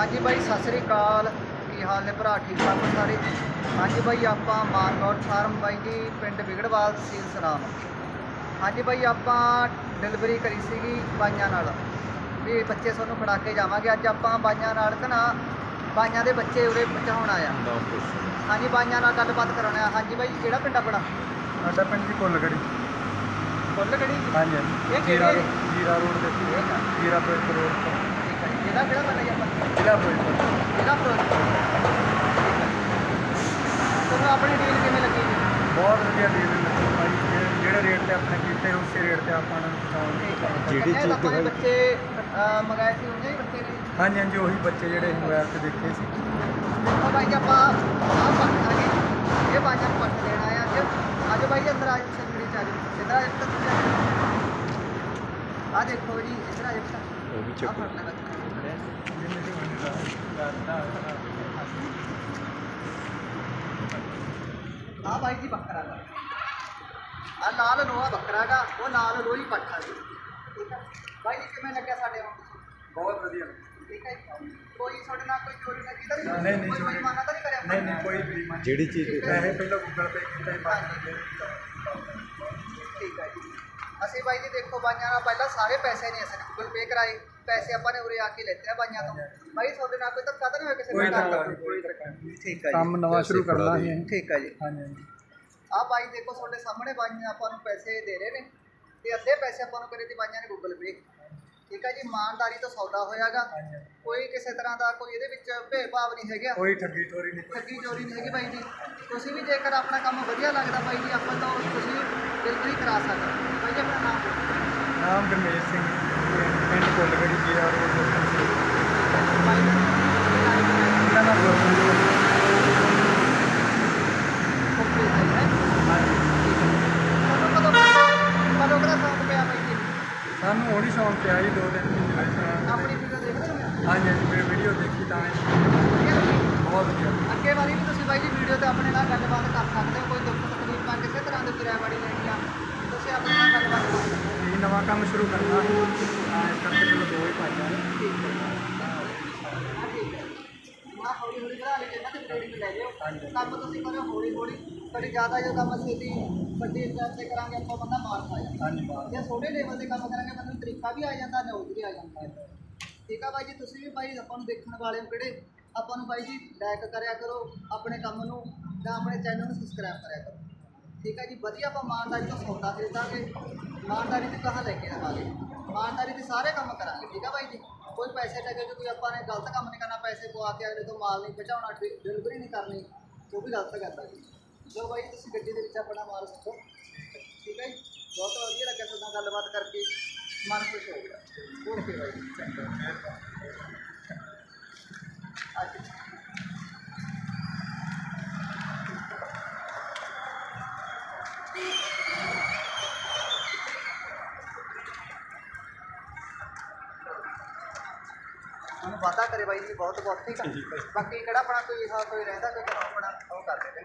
ਹਾਂਜੀ ਬਾਈ ਸਤਿ ਸ੍ਰੀ ਅਕਾਲ। ਕੀ ਹਾਲ ਨੇ ਭਰਾ? ਠੀਕ ਠਾਕ ਹੋ ਸਾਰੇ? ਹਾਂਜੀ ਬਾਈ ਆਪਾਂ ਮਾਨਗੌਰ ਫਾਰਮ ਬਾਈ ਜੀ ਪਿੰਡ ਵਿਗੜਵਾਲ ਤਹਿਸੀਲ ਸਨਾਮ। ਹਾਂਜੀ ਬਾਈ ਆਪਾਂ ਡਿਲੀਵਰੀ ਕਰੀ ਸੀਗੀ ਬਾਈਆਂ ਨਾਲ। ਵੀ ਬੱਚੇ ਤੁਹਾਨੂੰ ਫੜਾ ਕੇ ਜਾਵਾਂਗੇ। ਅੱਜ ਆਪਾਂ ਬਾਈਆਂ ਨਾਲ ਕਨਾ ਬਾਈਆਂ ਦੇ ਬੱਚੇ ਉਰੇ ਪਹੁੰਚਾਉਣ ਆਇਆ ਹਾਂਜੀ ਬਾਈਆਂ ਨਾਲ ਗੱਲਬਾਤ ਕਰਾਉਣਾ ਆ। ਹਾਂਜੀ ਬਾਈ ਕਿਹੜਾ ਪਿੰਡ ਆਪਣਾ? ਸਾਡਾ ਪਿੰਡ ਦੀ ਕੁੱਲਗੜੀ ਫੁੱਲਗੜੀ? ਹਾਂਜੀ ਇਹ ਕਿਹੜੇ? ਜੀਰਾ ਰੋਡ ਆ। ਜੀਰਾ ਫਿਰੋਜ਼ਪੁਰ ਰੋਡ ਤੋਂ। ਠੀਕ ਜੀ। ਇਹਦਾ ਕਿਹੜਾ ਪਿੰਡ ਹੈ ਆਪਾਂ ਜ਼ਿਲ੍ਹਾ ਫਿਰੋਜ਼ਪੁਰ ਇਹਦਾ ਫਿਰੋਜ਼ਪੁਰ ਤੁਹਾਨੂੰ ਆਪਣੀ ਡੀਲ ਕਿਵੇਂ ਲੱਗੀ? ਜੀ ਬਹੁਤ ਵਧੀਆ ਡੀਲ ਲੱਗੀ ਭਾਈ। ਜਿਹੜੇ- ਜਿਹੜੇ ਰੇਟ ਤੇ ਆਪਣੇ ਕੀਤੇ ਉਸੇ ਰੇਟ ਤੇ ਆਪਾਂ ਨੂੰ ਪਹੁੰਚਾਉਣਗੇ ਜਿਹੜੀ ਚੀਜ਼ ਆਪਾਂ ਨੇ ਬੱਚੇ ਅਹ, ਮੰਗਾਏ ਸੀ ਉਹਨੇ ਹੀ ਬੱਚੇ ਨੇ? ਹਾਂਜੀ ਹਾਂਜੀ ਉਹੀ ਬੱਚੇ ਜਿਹੜੇ ਮੋਬਾਈਲ ਤੇ ਦੇਖੇ ਸੀ। ਦੇਖੋ ਭਾਈ ਜੀ ਆਪਾਂ ਆਹ ਪੱਟ ਆ ਇਹ ਪੱਟ ਹੈ ਅੱਜ। ਅੱਜ ਭਾਈ ਜੀ ਅੰਦਰ ਆ ਜਾਓ ਸੰਗੜੀ ਚ ਆ ਜਾਓ ਸਿੱਧਾ ਆ ਜਾਓ। ਆ ਦੇਖੋ ਜੀ ਇੱਧਰ ਆ ਜਾਓ। ਉਹ ਵੀ ਆ ਫੜ ਲੈਣਾ ਆ ਭਾਈ ਜੀ ਬੱਕਰਾ ਦਾ ਆ ਲਾਲ ਲੋਹਾ ਬੱਕਰਾ ਦਾ ਉਹ ਲਾਲ ਲੋਹੀ ਪੱਠਾ ਜੀ ਠੀਕ ਹੈ ਭਾਈ ਜੀ ਕਿਵੇਂ ਲੱਗਿਆ ਸਾਡੇ ਹੁਣ ਬਹੁਤ ਵਧੀਆ ਠੀਕ ਹੈ ਜੀ। ਕੋਈ ਤੁਹਾਡੇ ਨਾਲ ਕੋਈ ਚੋਰੀ ਨਾ ਕੀਤਾ ਨਹੀਂ, ਨਹੀਂ, ਕੋਈ ਚੋਰੀ। ਬੇਈਮਾਨਾ ਤਾਂ ਨਹੀਂ ਕਰਿਆ ਨਹੀਂ ਨਹੀਂ ਕੋਈ ਵੀ ਮਨ ਜਿਹੜੀ ਚੀਜ਼ ਪੈਸੇ ਪਹਿਲਾਂ ਗੂਗਲ ਪੇ ਕੀਤਾ ਹੀ ਬਾਅਦ ਠੀਕ ਹੈ ਜੀ ਅਸੀਂ ਬਾਈ ਜੀ ਦੇਖੋ ਬਾਈਆਂ ਨਾਲ ਪਹਿਲਾਂ ਸਾਰੇ ਪੈਸੇ ਨਹੀਂ ਅਸੀਂ ਗੂਗਲ ਪੇ ਕਰਾਏ ਪੈਸੇ ਆਪਾਂ ਨੇ ਉਰੇ ਆ ਕੇ ਲੈਤੇ ਆ ਬਾਈਆਂ ਤੋਂ। ਬਾਈ ਤੁਹਾਡੇ ਨਾਲ ਕੋਈ ਧੱਕਾ ਤਾਂ ਨਹੀਂ ਹੋਇਆ ਕਿਸੇ ਕੋਈ ਨਾਲ? ਧੱਕਾ ਨਹੀਂ ਕੋਈ ਧੱਕਾ ਨਹੀਂ। ਠੀਕ ਹੈ ਕੰਮ ਨਵਾਂ ਸ਼ੁਰੂ ਕਰਨਾ ਹੈ ਠੀਕ ਹੈ ਜੀ। ਹਾਂਜੀ ਹਾਂਜੀ। ਆ ਬਾਈ ਦੇਖੋ ਤੁਹਾਡੇ ਸਾਹਮਣੇ ਬਾਈਆਂ ਆਪਾਂ ਨੂੰ ਪੈਸੇ ਦੇ ਰਹੇ ਨੇ। ਤੇ ਅੱਧੇ ਪੈਸੇ ਆਪਾਂ ਨੂੰ ਕਰੇ ਤੇ ਬਾਈਆਂ ਨੇ ਗੂਗਲ ਪੇ ਠੀਕ ਹੈ ਜੀ ਇਮਾਨਦਾਰੀ ਤੋਂ ਸੌਦਾ ਹੋਇਆਗਾ। ਕੋਈ ਕਿਸੇ ਤਰ੍ਹਾਂ ਦਾ ਕੋਈ ਇਹਦੇ ਵਿੱਚ ਭੇਦਭਾਵ ਨਹੀਂ ਹੈਗਾ। ਕੋਈ ਠੱਗੀ ਠੋਰੀ ਨਹੀਂ ਠੱਗੀ ਚੋਰੀ ਨਹੀਂ ਹੈਗੀ ਬਾਈ ਜੀ। ਤੁਸੀਂ ਵੀ ਜੇਕਰ ਆਪਣਾ ਕੰਮ ਵਧੀਆ ਲੱਗਦਾ ਬਾਈ ਜੀ ਆਪਾਂ ਤੋਂ ਤੁਸੀਂ ਡਿਲੀਵਰੀ ਕਰਾ ਸਕਦੇ। ਬਾਈ ਜੀ ਆਪਣਾ। ਨਾਮ ਗਰਮੇਸ਼ ਸਿੰਘ ਪਿੰਡ ਕੁੱਲਗੜੀ ਜੀਰਾ ਰੋਡ ਤੋਂ ਬਾਈ ਜੀ ਮੇਰਾ ਨਾਮ ਗੁਰਪ੍ਰੀਤ ਓਕੇ ਜੀ ਹੈ ਹਾਂਜੀ ਤੁਹਾਨੂੰ ਕਦੋਂ ਕਦੋਂ ਕਦਾ ਸ਼ੌਂਕ ਪਿਆ ਬਾਈ ਜੀ ਸਾਨੂੰ ਹੋਣੀ ਸ਼ੌਂਕ ਪਿਆ ਜੀ ਦੋ ਦਿਨ ਮਹੀਨੇ ਵਿੱਚ ਆਪਣੀ ਵੀਡੀਓ ਦੇਖਦੇ ਹੋ? ਹਾਂਜੀ ਹਾਂਜੀ ਮੈਂ ਵੀਡੀਓ ਦੇਖੀ ਤਾਂ ਲੱਗੀ? ਬਹੁਤ ਵਧੀਆ। ਅੱਗੇ ਵਾਰੀ ਵੀ ਤੁਸੀਂ ਬਾਈ ਜੀ ਵੀਡੀਓ ਤੇ ਆਪਣੇ ਨਾਲ ਗੱਲਬਾਤ ਕਰ ਸਕਦੇ ਹੋ ਕੋਈ ਦੁੱਖ ਤਕਲੀਫ ਕਿਸੇ ਤਰ੍ਹਾਂ ਦੀ ਕਿਰਾਏਵਾੜੀ ਲੈਣੀ ਆ ਤੁਸੀਂ ਆਪਣੇ ਨਾਲ ਗੱਲਬਾਤ ਕਰ ਸਕਦੇ ਹੋ। ਇਹ ਨਵਾਂ ਕੰਮ ਸ਼ੁਰੂ ਕਰਨਾ। ਹੈ ਤਾਂ ਇਸ ਕਰਕੇ ਚਲੋ ਦੋ ਹੀ ਪਾਈਆਂ। ਠੀਕ ਹੈ। ਹਾਂ ਹੈ। ਮੈਂ ਹੌਲੀ ਹੌਲੀ ਵਧਾ ਲਈ ਇਹਨਾਂ ਤੇ ਟ੍ਰੇਡਿੰਗ ਲੈ ਲਿਓ ਕੰਮ ਤੁਸੀਂ ਕਰੋ ਹੌਲੀ ਹੌਲੀ ਕਦੇ ਜ਼ਿਆਦਾ ਜੋ ਕੰਮ ਛੇਤੀ ਵੱਡੀ ਲੈਵਲ ਤੇ ਕਰਾਂਗੇ ਆਪਾਂ ਬੰਦਾ ਮਾਰ ਪਾਇਆ ਹਾਂਜੀ ਬਾਤ ਜੇ ਛੋਟੇ ਲੈਵਲ ਤੇ ਕੰਮ ਕਰਾਂਗੇ ਬੰਦੇ ਨੂੰ ਤਰੀਕਾ ਵੀ ਆ ਜਾਂਦਾ ਨੌਜ ਵੀ ਆ ਜਾਂਦਾ। ਠੀਕ ਆ ਬਾਈ ਜੀ ਤੁਸੀਂ ਵੀ ਬਾਈ ਆਪਾਂ ਨੂੰ ਦੇਖਣ ਵਾਲੇ ਹੋ ਕਿਹੜੇ? ਆਪਾਂ ਨੂੰ ਬਾਈ ਜੀ ਲਾਈਕ ਕਰਿਆ ਕਰੋ ਆਪਣੇ ਕੰਮ ਨੂੰ ਜਾਂ ਆਪਣੇ ਚੈਨਲ ਨੂੰ ਸਬਸਕ੍ਰਾਈਬ ਕਰਿਆ ਕਰੋ। ਠੀਕ ਹੈ ਜੀ ਵਧੀਆ ਆਪਾਂ ਇਮਾਨਦਾਰੀ ਤੋਂ ਸੌਦਾ ਖਰੀਦਾਂਗੇ। ਇਮਾਨਦਾਰੀ ਤੇ ਕਹਾਂ ਲੈ ਕੇ ਆਵਾਂਗੇ। ਇਮਾਨਦਾਰੀ ਤੇ ਸਾਰੇ ਕੰਮ ਕਰਾਂਗੇ ਠੀਕ ਆ ਬਾਈ ਜੀ? ਕੋਈ ਪੈਸੇ ਟਕੇ ਜੋ ਕੋਈ ਆਪਾਂ ਨੇ ਗਲਤ ਕੰਮ ਨਹੀਂ ਕਰਨਾ ਪੈਸੇ ਪਵਾ ਕੇ ਅਗਲੇ ਤੋਂ ਮਾਲ ਨਹੀਂ ਪਹੁੰਚਾਉਣਾ ਡਿਲੀਵਰੀ ਨਹੀਂ ਕਰਨੀ ਉਹ ਵੀ ਗਲਤ ਕਰਦਾ ਜੀ। ਚਲੋ ਬਾਈ ਤੁਸੀਂ ਗੱਡੀ ਦੇ ਵਿੱਚ ਆਪਣਾ ਮਾਲ ਸੁੱਟੋ ਠੀਕ ਹੈ ਜੀ? ਬਹੁਤ ਵਧੀਆ ਲੱਗਿਆ ਤੁਹਾਡੇ ਨਾਲ ਗੱਲਬਾਤ ਕਰਕੇ। ਮਨ ਖੁਸ਼ ਹੋ ਗਿਆ। ਓਕੇ ਬਾਈ? ਜੀ ਚੰਗਾ ਅੱਛਾ ਉਹਨੂੰ ਵਾਦਾ ਕਰੇ ਬਾਈ ਜੀ ਬਹੁਤ ਬਹੁਤ ਠੀਕ ਆ ਬਾਕੀ ਕਿਹੜਾ ਆਪਣਾ ਕੋਈ ਹਾਂ ਕੋਈ ਰਹਿੰਦਾ ਕੋਈ ਆਪਣਾ ਉਹ ਕਰ ਦੇ